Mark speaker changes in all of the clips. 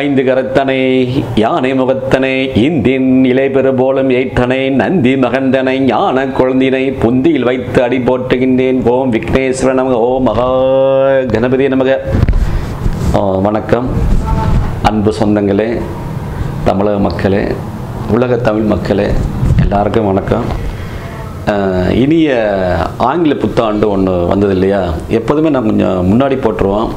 Speaker 1: ஐந்து கரத்தனை யானை முகத்தனை இந்தின் இலைபெறு போலும் ஏற்றனை நந்தி மகந்தனை ஞான குழந்தினை புந்தியில் வைத்து அடி போற்றுகின்றேன் ஓம் விக்னேஸ்வர நமக ஓ மகா கணபதி நமக வணக்கம் அன்பு சொந்தங்களே தமிழக மக்களே உலக தமிழ் மக்களே எல்லாருக்கும் வணக்கம் இனிய ஆங்கில புத்தாண்டு ஒன்று வந்தது இல்லையா எப்போதுமே நான் கொஞ்சம் முன்னாடி போட்டுருவோம்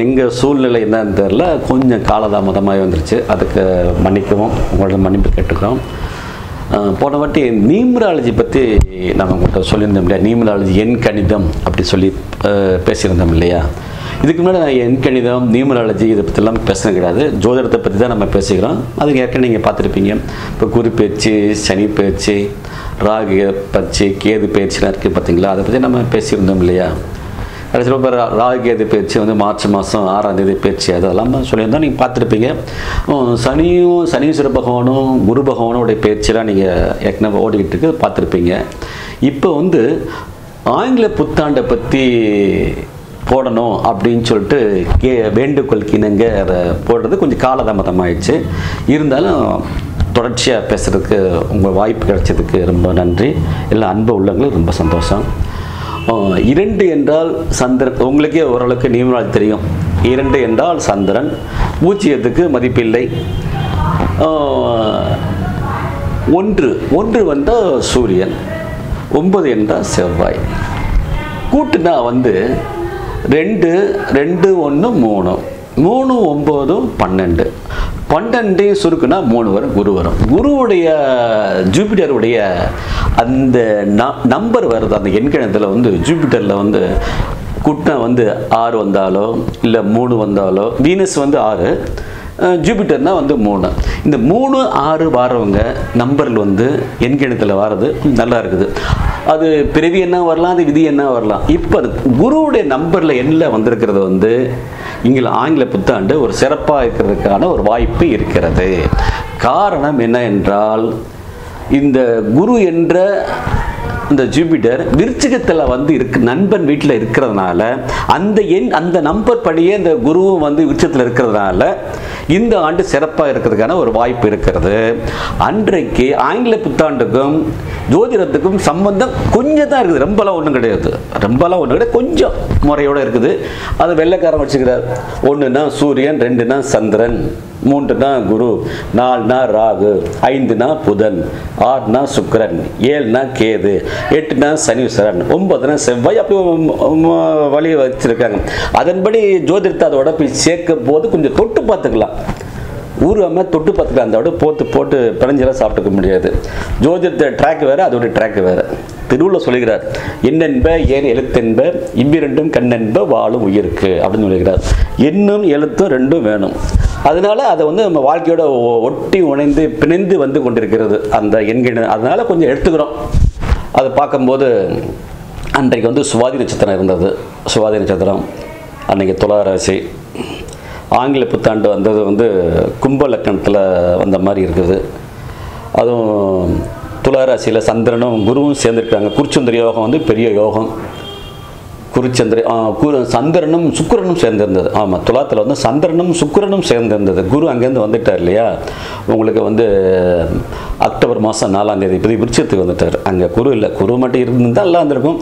Speaker 1: எங்கள் சூழ்நிலை என்னன்னு தெரில கொஞ்சம் காலதாமதமாக வந்துருச்சு அதுக்கு மன்னிக்கவும் உங்களோட மன்னிப்பு கேட்டுக்கிறோம் போன வாட்டி நியூமராலஜி பற்றி நம்ம உங்கள்கிட்ட சொல்லியிருந்தோம் இல்லையா நியூமராலஜி எண் கணிதம் அப்படி சொல்லி பேசியிருந்தோம் இல்லையா இதுக்கு முன்னாடி நான் எண் கணிதம் நியூமராலஜி இதை பற்றிலாம் பேசுறது கிடையாது ஜோதிடத்தை பற்றி தான் நம்ம பேசிக்கிறோம் அதுக்கு ஏற்கனவே நீங்கள் பார்த்துருப்பீங்க இப்போ குரு பேச்சு சனி பேச்சு ராகு பச்சு கேது பேச்சுலாம் இருக்குது பார்த்தீங்களா அதை பற்றி நம்ம பேசியிருந்தோம் இல்லையா கடைசியில் இப்போ ராகுகேது பேச்சு வந்து மார்ச் மாதம் ஆறாம் தேதி அது அதெல்லாம் சொல்லியிருந்தோம் நீங்கள் பார்த்துருப்பீங்க சனியும் சனீஸ்வர பகவானும் குரு உடைய பயிற்சியெலாம் நீங்கள் ஏற்கனவே ஓடிக்கிட்டு இருக்கு பார்த்துருப்பீங்க இப்போ வந்து ஆங்கில புத்தாண்டை பற்றி போடணும் அப்படின்னு சொல்லிட்டு கே வேண்டுகோள் கிணங்க அதை போடுறது கொஞ்சம் காலதாமதம் ஆயிடுச்சு இருந்தாலும் தொடர்ச்சியாக பேசுகிறதுக்கு உங்கள் வாய்ப்பு கிடைச்சதுக்கு ரொம்ப நன்றி எல்லா அன்பு உள்ளவங்களுக்கு ரொம்ப சந்தோஷம் இரண்டு என்றால் சந்திரன் உங்களுக்கே ஓரளவுக்கு நியமனால் தெரியும் இரண்டு என்றால் சந்திரன் பூஜ்ஜியத்துக்கு மதிப்பில்லை ஒன்று ஒன்று வந்தால் சூரியன் ஒன்பது என்றால் செவ்வாய் கூட்டுனா வந்து ரெண்டு ரெண்டு ஒன்று மூணு மூணு ஒம்போதும் பன்னெண்டு பன்னெண்டு சுருக்குனா மூணு வரும் குரு வரும் குருவுடைய ஜூபிட்டருடைய அந்த நம்பர் வருது அந்த எண்கிணத்தில் வந்து ஜூபிட்டரில் வந்து குட்டை வந்து ஆறு வந்தாலோ இல்லை மூணு வந்தாலோ வீனஸ் வந்து ஆறு ஜூபிட்டர்னா வந்து மூணு இந்த மூணு ஆறு வாரவங்க நம்பரில் வந்து எண்கணித்தில் வாரது நல்லா இருக்குது அது பிறவி என்ன வரலாம் அது விதி என்ன வரலாம் இப்போ அது குருவுடைய நம்பரில் எண்ணில் வந்திருக்கிறது வந்து இங்கே ஆங்கில புத்தாண்டு ஒரு சிறப்பாக இருக்கிறதுக்கான ஒரு வாய்ப்பு இருக்கிறது காரணம் என்ன என்றால் இந்த குரு என்ற அந்த ஜூபிட்டர் விருச்சிகத்தில் வந்து இருக்கு நண்பன் வீட்டில் இருக்கிறதுனால அந்த எண் அந்த நம்பர் படியே இந்த குருவும் வந்து விருச்சத்தில் இருக்கிறதுனால இந்த ஆண்டு சிறப்பாக இருக்கிறதுக்கான ஒரு வாய்ப்பு இருக்கிறது அன்றைக்கு ஆங்கில புத்தாண்டுக்கும் ஜோதிடத்துக்கும் சம்பந்தம் கொஞ்சம் தான் இருக்குது ரொம்பலாம் ஒன்றும் கிடையாது ரொம்பலாம் ஒன்றும் கிடையாது கொஞ்சம் முறையோடு இருக்குது அது வெள்ளைக்காரம் வச்சுக்கிறார் ஒன்றுனா சூரியன் ரெண்டுனா சந்திரன் மூன்றுனா குரு நாலுனா ராகு ஐந்துனா புதன் ஆறுனா சுக்கரன் ஏழுனா கேது எட்டுனா சனீஸ்வரன் ஒன்பதுனா செவ்வாய் அப்படி வழி வச்சிருக்காங்க அதன்படி ஜோதிடத்தை அதோட போய் சேர்க்கும் போது கொஞ்சம் தொட்டு பார்த்துக்கலாம் ஊருவாமல் தொட்டு பார்த்துக்கலாம் அதோட போட்டு போட்டு பிணைஞ்செல்லாம் சாப்பிட்டுக்க முடியாது ஜோதிடத்தை ட்ராக் வேறு அதோடைய ட்ராக் வேறு திருவுள்ள சொல்கிறார் என்னென்ப ஏன் எழுத்தென்ப இவ்விரண்டும் கண்ணென்ப வாழும் உயிருக்கு அப்படின்னு சொல்கிறார் என்னும் எழுத்தும் ரெண்டும் வேணும் அதனால அதை வந்து நம்ம வாழ்க்கையோட ஒட்டி உணைந்து பிணைந்து வந்து கொண்டிருக்கிறது அந்த எண்கிண அதனால கொஞ்சம் எடுத்துக்கிறோம் அதை பார்க்கும்போது அன்றைக்கு வந்து சுவாதி நட்சத்திரம் இருந்தது சுவாதி நட்சத்திரம் அன்றைக்கி துளாராசி ஆங்கில புத்தாண்டு வந்தது வந்து கும்ப லக்கணத்தில் வந்த மாதிரி இருக்குது அதுவும் துளாராசியில் சந்திரனும் குருவும் சேர்ந்துருக்காங்க குருச்சந்திர யோகம் வந்து பெரிய யோகம் குருச்சந்திர குரு சந்திரனும் சுக்கரனும் சேர்ந்திருந்தது ஆமாம் துலாத்தில் வந்து சந்திரனும் சுக்கரனும் சேர்ந்திருந்தது குரு அங்கேருந்து வந்துட்டார் இல்லையா உங்களுக்கு வந்து அக்டோபர் மாதம் நாலாம் தேதி இப்போது விருச்சத்துக்கு வந்துட்டார் அங்கே குரு இல்லை குரு மட்டும் இருந்தால் எல்லாம் இருந்திருக்கும்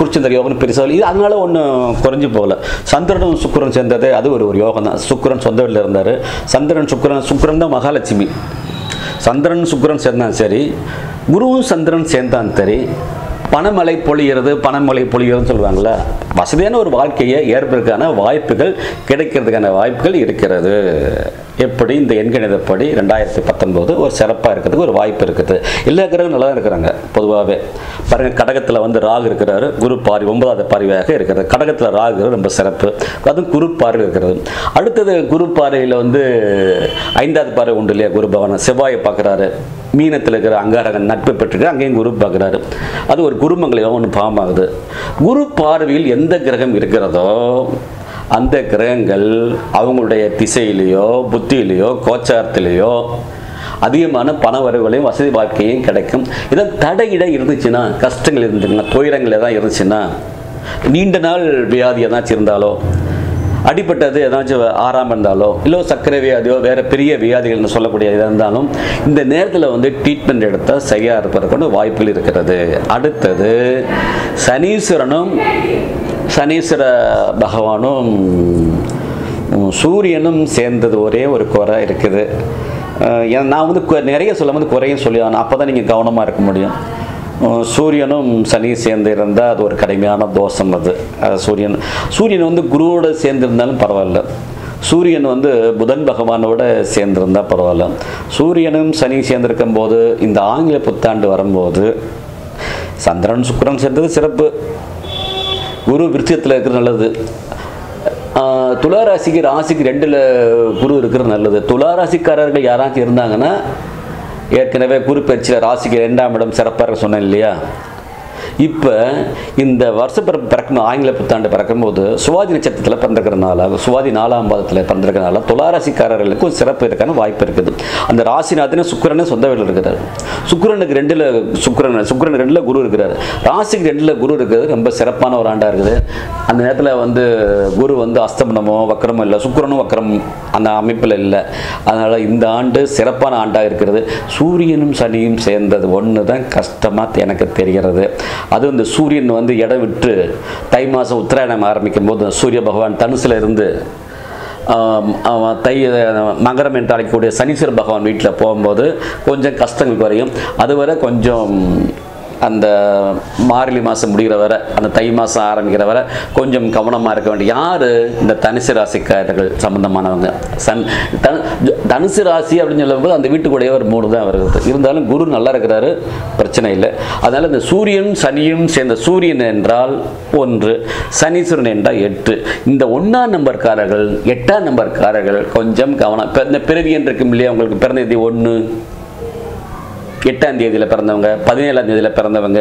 Speaker 1: குருச்சந்திர யோகம்னு பெருசாக இது அதனால ஒன்றும் குறைஞ்சி போகல சந்திரனும் சுக்கரன் சேர்ந்ததே அது ஒரு ஒரு யோகம் தான் சுக்கரன் சொந்த வீட்டில் இருந்தார் சந்திரன் சுக்கரன் சுக்கரன் தான் மகாலட்சுமி சந்திரன் சுக்கரன் சேர்ந்தான் சரி குருவும் சந்திரன் சேர்ந்தான் சரி பணமலை பொழிகிறது பணமலை பொழிகிறதுன்னு சொல்லுவாங்கள்ல வசதியான ஒரு வாழ்க்கையை ஏற்பதற்கான வாய்ப்புகள் கிடைக்கிறதுக்கான வாய்ப்புகள் இருக்கிறது எப்படி இந்த எண்கணிதப்படி ரெண்டாயிரத்தி பத்தொம்போது ஒரு சிறப்பாக இருக்கிறதுக்கு ஒரு வாய்ப்பு இருக்குது எல்லா கிரகம் நல்லா இருக்கிறாங்க பொதுவாகவே பாருங்கள் கடகத்தில் வந்து ராகு இருக்கிறாரு குரு பாரி ஒன்பதாவது பார்வையாக இருக்கிறது கடகத்தில் ராகு ரொம்ப சிறப்பு அதுவும் குரு பார்வை இருக்கிறது அடுத்தது குரு பாறையில் வந்து ஐந்தாவது பார்வை உண்டு இல்லையா குரு பகவான் செவ்வாயை பார்க்குறாரு மீனத்தில் இருக்கிற அங்காரகன் நட்பு பெற்றிருக்கு அங்கேயும் குரு பார்க்குறாரு அது ஒரு குருமங்களையும் ஒன்று பாவமாகுது குரு பார்வையில் எந்த கிரகம் இருக்கிறதோ அந்த கிரகங்கள் அவங்களுடைய திசையிலேயோ புத்தியிலேயோ கோச்சாரத்திலேயோ அதிகமான பண வரவுகளையும் வசதி வாழ்க்கையும் கிடைக்கும் இதை தடையிட இருந்துச்சுன்னா கஷ்டங்கள் இருந்துச்சுன்னா துயரங்கள் ஏதாவது இருந்துச்சுன்னா நீண்ட நாள் வியாதி எதாச்சும் இருந்தாலோ அடிப்பட்டது ஏதாச்சும் ஆறாமல் இருந்தாலோ இல்லை சர்க்கரை வியாதியோ வேறு பெரிய வியாதிகள்னு சொல்லக்கூடிய இதாக இருந்தாலும் இந்த நேரத்தில் வந்து ட்ரீட்மெண்ட் எடுத்தால் சரியாக இருப்பதற்கான வாய்ப்புகள் இருக்கிறது அடுத்தது சனீஸ்வரனும் சனீஸ்வர பகவானும் சூரியனும் சேர்ந்தது ஒரே ஒரு குறை இருக்குது நான் வந்து நிறைய சொல்ல வந்து குறையும் சொல்லியானோம் அப்போ தான் நீங்கள் கவனமாக இருக்க முடியும் சூரியனும் சனி சேர்ந்து இருந்தால் அது ஒரு கடுமையான தோஷம் அது சூரியன் சூரியன் வந்து குருவோடு சேர்ந்துருந்தாலும் பரவாயில்ல சூரியன் வந்து புதன் பகவானோட சேர்ந்திருந்தால் பரவாயில்ல சூரியனும் சனி சேர்ந்திருக்கும் போது இந்த ஆங்கில புத்தாண்டு வரும்போது சந்திரன் சுக்கரன் சேர்ந்தது சிறப்பு குரு விருத்தியத்தில் இருக்கிறது நல்லது துலா ராசிக்கு ராசிக்கு ரெண்டில் குரு இருக்கிறது நல்லது துலா ராசிக்காரர்கள் யாராச்சும் இருந்தாங்கன்னா ஏற்கனவே குரு பயிற்சியில் ராசிக்கு ரெண்டாம் இடம் சிறப்பாக சொன்னேன் இல்லையா இப்போ இந்த வருஷ பிறப்பு பிறக்கும் ஆங்கில புத்தாண்டு பிறக்கும்போது சுவாதி நட்சத்திரத்தில் பிறந்திருக்கிறதுனால சுவாதி நாலாம் பாதத்தில் பிறந்திருக்கிறதுனால துளாராசிக்காரர்களுக்கும் சிறப்பு இருக்கான வாய்ப்பு இருக்குது அந்த ராசிநாதனே சுக்கரனே சொந்த வீட்டில் இருக்கிறார் சுக்கரனுக்கு ரெண்டில் சுக்கரன் சுக்கரன் ரெண்டில் குரு இருக்கிறார் ராசிக்கு ரெண்டில் குரு இருக்கிறது ரொம்ப சிறப்பான ஒரு ஆண்டாக இருக்குது அந்த நேரத்தில் வந்து குரு வந்து அஸ்தமனமோ வக்கரமோ இல்லை சுக்கரனும் வக்கரம் அந்த அமைப்பில் இல்லை அதனால் இந்த ஆண்டு சிறப்பான ஆண்டாக இருக்கிறது சூரியனும் சனியும் சேர்ந்தது ஒன்று தான் கஷ்டமாக எனக்கு தெரிகிறது அதுவும் இந்த சூரியன் வந்து இடம் விட்டு தை மாதம் உத்தராயணம் ஆரம்பிக்கும் போது சூரிய பகவான் தனுசில் இருந்து தை மகரம் என்று அழைக்கக்கூடிய சனீஸ்வர பகவான் வீட்டில் போகும்போது கொஞ்சம் கஷ்டங்கள் குறையும் அதுவரை கொஞ்சம் அந்த மார்கழி மாதம் முடிகிற வரை அந்த தை மாதம் ஆரம்பிக்கிற வர கொஞ்சம் கவனமாக இருக்க வேண்டிய யார் இந்த தனுசு ராசிக்காரர்கள் சம்மந்தமானவங்க சன் தனு தனுசு ராசி அப்படின்னு சொல்லும்போது அந்த வீட்டுக்குடைய ஒரு மூணு தான் வருகிறது இருந்தாலும் குரு நல்லா இருக்கிறாரு பிரச்சனை இல்லை அதனால் இந்த சூரியன் சனியும் சேர்ந்த சூரியன் என்றால் ஒன்று சனீஸ்வரன் என்றால் எட்டு இந்த ஒன்றாம் நம்பர்காரர்கள் எட்டாம் நம்பர்காரர்கள் கொஞ்சம் கவனம் இந்த பிறவி என்று இருக்கும் இல்லையா உங்களுக்கு பிறந்த தேதி ஒன்று எட்டாம் தேதியில் பிறந்தவங்க பதினேழாம் தேதியில் பிறந்தவங்க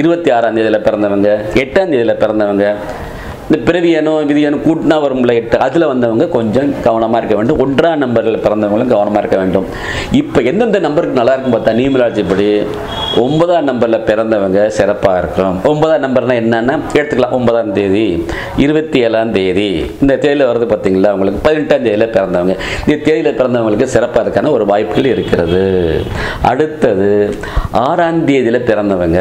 Speaker 1: இருபத்தி ஆறாம் தேதியில் பிறந்தவங்க எட்டாம் தேதியில் பிறந்தவங்க இந்த பிறவியனோ விதியனும் கூட்டினா வரும்ல எட்டு அதில் வந்தவங்க கொஞ்சம் கவனமாக இருக்க வேண்டும் ஒன்றாம் நம்பரில் பிறந்தவங்களும் கவனமாக இருக்க வேண்டும் இப்போ எந்தெந்த நம்பருக்கு நல்லா இருக்கும் பார்த்தா நியமராட்சிப்படி ஒன்பதாம் நம்பரில் பிறந்தவங்க சிறப்பாக இருக்கும் ஒன்பதாம் நம்பர்னால் என்னென்னா எடுத்துக்கலாம் ஒன்பதாம் தேதி இருபத்தி ஏழாம் தேதி இந்த தேதியில் வருது பார்த்தீங்களா அவங்களுக்கு பதினெட்டாம் தேதியில் பிறந்தவங்க இந்த தேதியில் பிறந்தவங்களுக்கு சிறப்பாக இருக்கான ஒரு வாய்ப்புகள் இருக்கிறது அடுத்தது ஆறாம் தேதியில் பிறந்தவங்க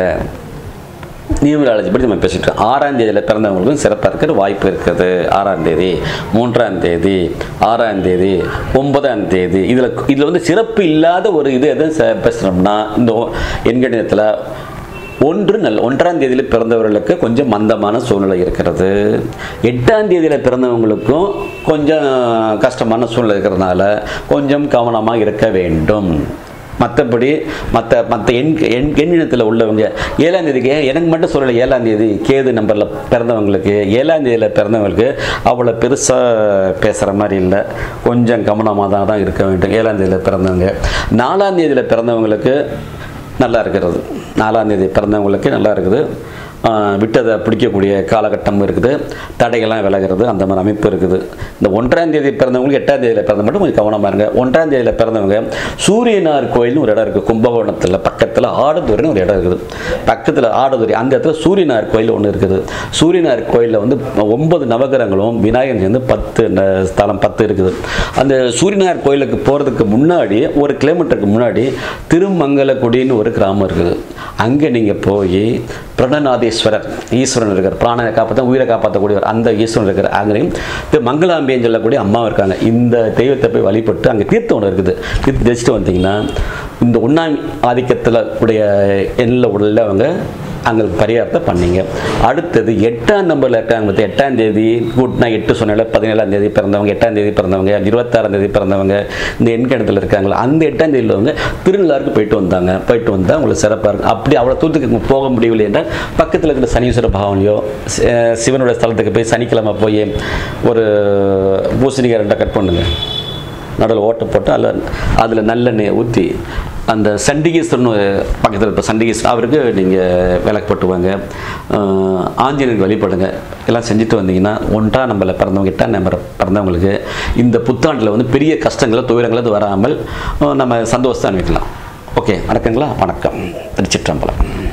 Speaker 1: நியூமராலஜி படி நம்ம பேசிட்டு ஆறாம் தேதியில் பிறந்தவங்களுக்கும் சிறப்பாக இருக்கிற வாய்ப்பு இருக்குது ஆறாம் தேதி மூன்றாம் தேதி ஆறாம் தேதி ஒன்பதாம் தேதி இதில் இதில் வந்து சிறப்பு இல்லாத ஒரு இது எதுவும் பேசுகிறோம்னா இந்த எண்கணிதத்தில் ஒன்று நல் ஒன்றாம் தேதியில் பிறந்தவர்களுக்கு கொஞ்சம் மந்தமான சூழ்நிலை இருக்கிறது எட்டாம் தேதியில் பிறந்தவங்களுக்கும் கொஞ்சம் கஷ்டமான சூழ்நிலை இருக்கிறதுனால கொஞ்சம் கவனமாக இருக்க வேண்டும் மற்றபடி மற்ற மற்ற எண் எண் எண்ணினத்தில் உள்ளவங்க ஏழாம் தேதிக்கு எனக்கு மட்டும் சொல்லலை ஏழாம் தேதி கேது நம்பரில் பிறந்தவங்களுக்கு ஏழாம் தேதியில் பிறந்தவங்களுக்கு அவ்வளோ பெருசாக பேசுகிற மாதிரி இல்லை கொஞ்சம் கவனமாக தான் தான் இருக்க வேண்டும் ஏழாம் தேதியில் பிறந்தவங்க நாலாம் தேதியில் பிறந்தவங்களுக்கு நல்லா இருக்கிறது நாலாம் தேதி பிறந்தவங்களுக்கு நல்லா இருக்குது விட்டதை பிடிக்கக்கூடிய காலகட்டம் இருக்குது தடைகள்லாம் விலகிறது அந்த மாதிரி அமைப்பு இருக்குது இந்த ஒன்றாம் தேதி பிறந்தவங்களுக்கு எட்டாம் தேதியில் பிறந்த மட்டும் கொஞ்சம் கவனமாக இருங்க ஒன்றாம் தேதியில் பிறந்தவங்க சூரியனார் கோயில்னு ஒரு இடம் இருக்குது கும்பகோணத்தில் பக்கத்தில் ஆடுதுறைன்னு ஒரு இடம் இருக்குது பக்கத்தில் ஆடுதுறை அந்த இடத்துல சூரியனார் கோயில் ஒன்று இருக்குது சூரியனார் கோயிலில் வந்து ஒன்பது நவகிரகங்களும் விநாயகன் சேர்ந்து பத்து ஸ்தலம் பத்து இருக்குது அந்த சூரியனார் கோயிலுக்கு போகிறதுக்கு முன்னாடி ஒரு கிலோமீட்டருக்கு முன்னாடி திருமங்கலக்குடின்னு ஒரு கிராமம் இருக்குது அங்கே நீங்கள் போய் பிரணநாதீஸ்வரர் ஈஸ்வரன் இருக்கார் பிராணனை காப்பாற்ற உயிரை காப்பாற்றக்கூடியவர் அந்த ஈஸ்வரன் இருக்கார் ஆங்கிலையும் இப்போ மங்களாம்பியன் சொல்லக்கூடிய அம்மாவும் இருக்காங்க இந்த தெய்வத்தை போய் வழிபட்டு அங்கே தீர்த்தம் ஒன்று இருக்குது தீர்த்து தரிசிட்டு வந்தீங்கன்னா இந்த உண்ணாமி ஆதிக்கத்தில் உடைய எண்ணில் உடலில் அவங்க அங்கே பரியாப்த பண்ணீங்க அடுத்தது எட்டாம் நம்பரில் இருக்காங்க எட்டாம் தேதி கூட்டினா எட்டு சொன்னால பதினேழாம் தேதி பிறந்தவங்க எட்டாம் தேதி பிறந்தவங்க இருபத்தாறாம் தேதி பிறந்தவங்க இந்த எண்கணத்தில் இருக்காங்களா அந்த எட்டாம் வந்து திருநள்ளாருக்கு போயிட்டு வந்தாங்க போயிட்டு வந்தால் உங்களுக்கு சிறப்பாக இருக்கும் அப்படி அவ்வளோ தூரத்துக்கு போக முடியவில்லை என்றால் பக்கத்தில் இருக்கிற சனீஸ்வர பாவனையோ சிவனுடைய ஸ்தலத்துக்கு போய் சனிக்கிழமை போய் ஒரு பூசணிக்காரண்டாக கட் பண்ணுங்கள் நடுவில் ஓட்டை போட்டு அதில் அதில் நல்லெண்ணெயை ஊற்றி அந்த சண்டிகேஸ்வரன் பக்கத்தில் இப்போ சண்டிகேஸ்வரன் அவருக்கு நீங்கள் விளக்கு போட்டுவாங்க ஆஞ்சநேயருக்கு வழிபடுங்க எல்லாம் செஞ்சுட்டு வந்தீங்கன்னா ஒன்றா நம்மளை பிறந்தவங்க கிட்ட நம்ம பிறந்தவங்களுக்கு இந்த புத்தாண்டில் வந்து பெரிய கஷ்டங்களோ துயரங்களும் வராமல் நம்ம சந்தோஷத்தை அனுப்பிக்கலாம் ஓகே வணக்கங்களா வணக்கம் திருச்சிற்றம்பலம்